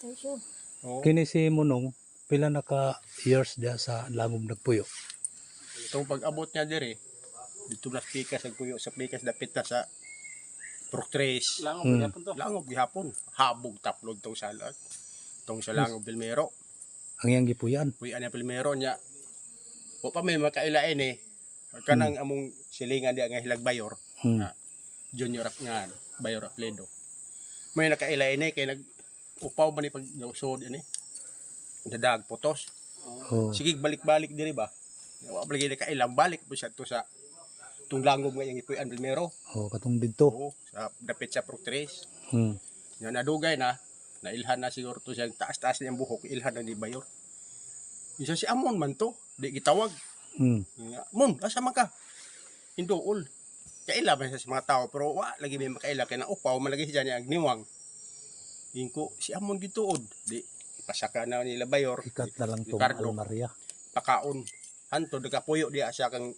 Oo. Kini si Munong, pila na ka years dia sa langom nagpuyo. Itong pag-abot niya dire, dito na pikas ang puyo sa pikas dapit na sa Proctres. Lango Hmm. hmm. yapon to. Langob gihapon. Habog taplog tong salat. Tong sa Langob Pilmero. Ang iyang gipuyan. Uy, ano Pilmero niya. O pa may makailain eh. Kanang among silingan diya nga hilag bayor. Hmm. Ah. Junior up nga. Bayor Apledo. May nakailain eh. Kaya nag upaw ba ni pag usod ini. Dadag putos. Oh. Sige, balik-balik diri ba? Wa pa lagi nakailang balik po siya to sa tung langob nga yung ipuyan Pilmero. Oh, katong didto. Oo, sa dapit sa Proctres. Hmm. Nga nadugay na, nailhan na siguro to siya taas-taas niyang buhok, ilhan na ni Bayor. Isa si Amon man to, di gitawag. Hmm. Nga, Mon, asa man ka? Hinduol. Kaila ba sa mga tao, pero wa, lagi may makaila, kaya na upaw, malagi siya niya ang Hingko, si Amon gituod. Di, pasaka na nila Bayor, Ikat na lang tong Ricardo. almarya. pakaon. Hanto, nagkapuyo diya siya kang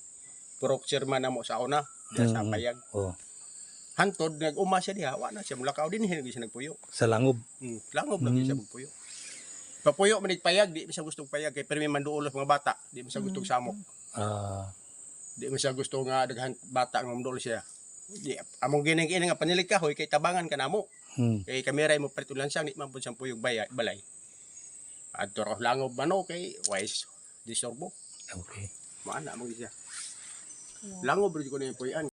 purok chairman na mo sa una, diya sa Mm. payag. Oh, Hantod, nag-uma siya diha, wa na siya, mulakaw din, hindi siya nagpuyo. sa langob. Hmm, langob lagi Mm. siya magpuyo. Papuyo man payag, di siya gustong payag kay pero may manduol mga bata, di siya gustong samok. Ah, Di siya gusto nga daghan bata nga manduol siya. Di among gining kini nga panilig kahoy kay tabangan ka namo. Hmm. Kay kamera mo prito lang siya, di man pud siyang puyog bayay, balay. Adto ra langob mano kay wise disorbo. Okay. Maana mo siya. Langob rin ko na yung puyan